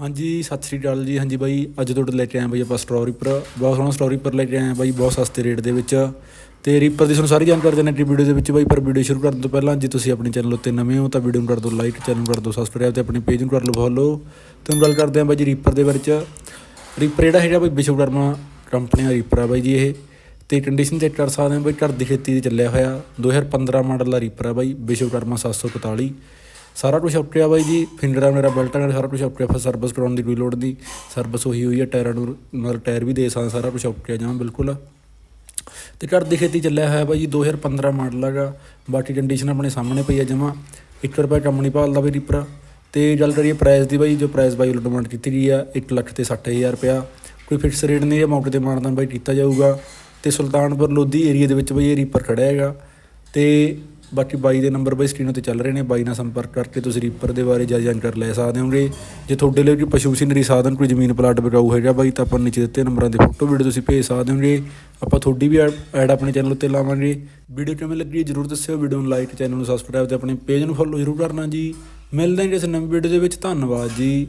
ਹਾਂਜੀ, ਸਤਿ ਸ੍ਰੀ ਅਕਾਲ ਜੀ। ਹਾਂਜੀ ਬਾਈ, ਅੱਜ ਤੁਹਾਡੇ ਲੈ ਕੇ ਆਏ ਬਾਈ ਆਪਾਂ ਸਟੋਰੀ ਪਰ ਬਹੁਤ ਸੋਹਣਾ ਸਟੋਰੀ ਪਰ ਲੈ ਕੇ ਆਏ ਆ ਬਾਈ, ਬਹੁਤ ਸਸਤੇ ਰੇਟ ਦੇ ਵਿੱਚ। ਤੇ ਰੀਪਰ ਦੀ ਤੁਹਾਨੂੰ ਸਾਰੀ ਜਾਣਕਾਰੀ ਦੇਣਾ ਜੀ ਵੀਡੀਓ ਦੇ ਵਿੱਚ ਬਾਈ, ਪਰ ਵੀਡੀਓ ਸ਼ੁਰੂ ਕਰਨ ਤੋਂ ਪਹਿਲਾਂ ਜੇ ਤੁਸੀਂ ਆਪਣੇ ਚੈਨਲ ਉੱਤੇ ਨਵੇਂ ਹੋ ਤਾਂ ਵੀਡੀਓ ਨੂੰ ਕਰ ਦਿਓ ਲਾਈਕ ਚੈਨਲ ਨੂੰ ਕਰ ਦਿਓ ਸਬਸਕ੍ਰਾਈਬ ਤੇ ਆਪਣੇ ਪੇਜ ਨੂੰ ਕਰ ਲਓ ਫੋਲੋ ਤੇ ਹੁਣ ਗੱਲ ਕਰਦੇ ਹਾਂ ਬਾਈ ਜੀ ਰੀਪਰ ਦੇ ਬਾਰੇ ਚ ਰੀਪਰ ਜਿਹੜਾ ਹੈਗਾ ਬਾਈ ਵਿਸ਼ਵਕਰਮਾ ਕੰਪਨੀ ਦਾ ਰੀਪਰ ਆ ਬਾਈ ਜੀ ਇਹ। ਤੇ ਕੰਡੀਸ਼ਨ ਚੈੱਕ ਕਰ ਸਕਦੇ ਹਾਂ ਬਾਈ, ਘਰ ਦੀ ਖੇਤੀ ਤੇ ਚੱਲਿਆ ਹੋਇਆ। 2015 ਮਾਡਲ ਦਾ ਰੀਪਰ ਆ ਬਾਈ, ਵਿਸ਼ਵਕਰਮਾ 741 ਸਾਰਾ ਕੁਝ ਓਕੇ ਬਾਈ ਜੀ ਫਿੰਡਰਾਂ ਮੇਰਾ ਬੈਲਟਾਂ ਨਾਲ ਸਾਰਾ ਕੁਝ ਓਕੇ ਫਿਰ ਸਰਵਿਸ ਕਰਾਉਣ ਦੀ ਕੋਈ ਲੋੜ ਨਹੀਂ। ਸਰਵਿਸ ਉਹੀ ਹੋਈ ਹੈ, ਟਾਇਰਾਂ ਨੂੰ ਨਾਲ ਟਾਇਰ ਵੀ ਦੇ ਸਕਦਾ ਸਾਰਾ ਕੁਝ ਓਕੇ ਆ ਜਮਾਂ ਬਿਲਕੁਲ। ਤੇ ਘਰ ਦੀ ਖੇਤੀ ਚੱਲਿਆ ਹੋਇਆ ਬਾਈ ਜੀ 2015 ਮਾਡਲ ਹੈਗਾ, ਬਾਕੀ ਕੰਡੀਸ਼ਨ ਆਪਣੇ ਸਾਹਮਣੇ ਪਈ ਹੈ ਜਮਾ। 1 ਰੁਪਏ ਕੰਮ ਨਹੀਂ ਭਾਲਦਾ ਵੀ ਰੀਪਰ ਤੇ ਗੱਲ ਕਰੀਏ ਪ੍ਰਾਈਸ ਦੀ ਬਾਈ, ਜੋ ਪ੍ਰਾਈਸ ਬਾਈ ਵੱਲੋਂ ਡਿਮਾਂਡ ਕੀਤੀ ਗਈ ਆ 1 ਲੱਖ ਤੇ 60000 ਰੁਪਇਆ। ਕੋਈ ਫਿਕਸ ਰੇਟ ਨਹੀਂ ਹੈ, ਮੌਕੇ ਤੇ ਮਾਨਦਾਨ ਬਾਈ ਕੀਤਾ ਜਾਊਗਾ। ਤੇ ਸੁਲਤਾਨਪੁਰ ਲੋਧੀ ਏਰੀਆ ਦੇ ਵਿੱਚ ਬਈ ਇਹ ਰੀਪਰ ਖੜਿਆ ਹੈਗਾ। ਤੇ ਬਾਕੀ ਬਾਈ ਦੇ ਨੰਬਰ ਬਾਈ ਸਕਰੀਨ ਉੱਤੇ ਚੱਲ ਰਹੇ ਨੇ, ਬਾਈ ਨਾਲ ਸੰਪਰਕ ਕਰਕੇ ਤੁਸੀਂ ਰੀਪਰ ਦੇ ਬਾਰੇ ਜ਼ਿਆਦਾ ਜਾਣਕਾਰੀ ਲੈ ਸਕਦੇ ਹੋਗੇ। ਜੇ ਤੁਹਾਡੇ ਲਈ ਕੋਈ ਪਸ਼ੂ ਮਸ਼ੀਨਰੀ ਸਾਧਨ, ਕੋਈ ਜ਼ਮੀਨ ਪਲਾਟ ਵਿਕਾਊ ਹੈਗਾ ਬਾਈ, ਤਾਂ ਆਪਾਂ ਨੀਚੇ ਦਿੱਤੇ ਨੰਬਰਾਂ ਦੇ ਫੋਟੋ ਵੀਡੀਓ ਤੁਸੀਂ ਭੇਜ ਸਕਦੇ ਹੋਗੇ। ਆਪਾਂ ਤੁਹਾਡੀ ਵੀ ਐਡ ਆਪਣੇ ਚੈਨਲ ਉੱਤੇ ਲਾਵਾਂਗੇ। ਵੀਡੀਓ ਕਿਵੇਂ ਲੱਗੀ ਜਰੂਰ ਦੱਸਿਓ ਵੀਡੀਓ ਨੂੰ ਲਾਈਕ ਚੈਨਲ ਨੂੰ ਸਬਸਕ੍ਰਾਈਬ ਤੇ ਆਪਣੇ ਪੇਜ ਨੂੰ ਫੋਲੋ ਜਰੂਰ ਕਰਨਾ ਜੀ। ਮਿਲਦੇ ਹਾਂ ਇਸ ਨਵੀਂ ਵੀਡੀਓ ਦੇ ਵਿੱਚ। ਧੰਨਵਾਦ ਜੀ।